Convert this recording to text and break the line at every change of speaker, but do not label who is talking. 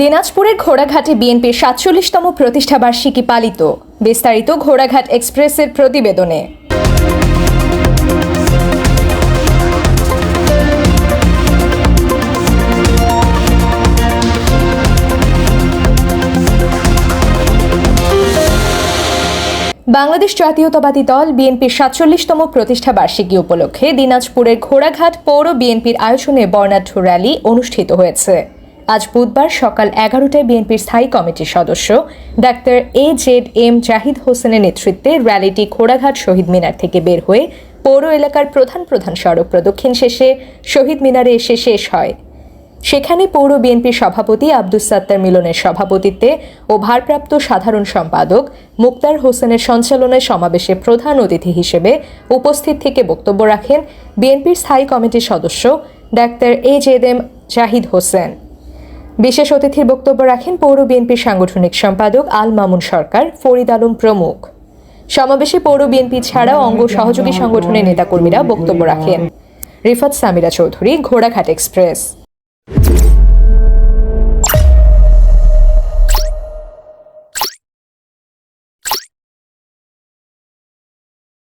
দিনাজপুরের ঘোড়াঘাটে বিএনপির সাতচল্লিশতম প্রতিষ্ঠাবার্ষিকী পালিত। বিস্তারিত ঘোড়াঘাট এক্সপ্রেসের প্রতিবেদনে। বাংলাদেশ জাতীয়তাবাদী দল বিএনপির সাতচল্লিশতম প্রতিষ্ঠা বার্ষিকী উপলক্ষে দিনাজপুরের ঘোড়াঘাট পৌর বিএনপির আয়োজনে বর্ণাঢ্য র্যালি অনুষ্ঠিত হয়েছে। আজ বুধবার সকাল এগারোটায় বিএনপির স্থায়ী কমিটির সদস্য doctor A Z M Zahid হোসেনের নেতৃত্বে র্যালিটি ঘোড়াঘাট শহীদ মিনার থেকে বের হয়ে পৌর এলাকার প্রধান প্রধান সড়ক প্রদক্ষিণ শেষে শহীদ মিনারে এসে শেষ হয়। সেখানে পৌর বিএনপির সভাপতি আব্দুস সাত্তার মিলনের সভাপতিত্বে ও ভারপ্রাপ্ত সাধারণ সম্পাদক মুক্তার হোসেনের সঞ্চালনায় সমাবেশে প্রধান অতিথি হিসেবে উপস্থিত থেকে বক্তব্য রাখেন বিএনপির স্থায়ী কমিটির সদস্য ডাক্তার এ জেদ এম জাহিদ হোসেন। বিশেষ অতিথির বক্তব্য রাখেন পৌর বিএনপির সাংগঠনিক সম্পাদক আল মামুন সরকার, ফরিদ আলম প্রমুখ। সমাবেশে পৌর বিএনপি ছাড়াও অঙ্গ সহযোগী সংগঠনের নেতাকর্মীরা বক্তব্য রাখেন। রিফাত সামিরা চৌধুরী, ঘোড়াঘাট এক্সপ্রেস।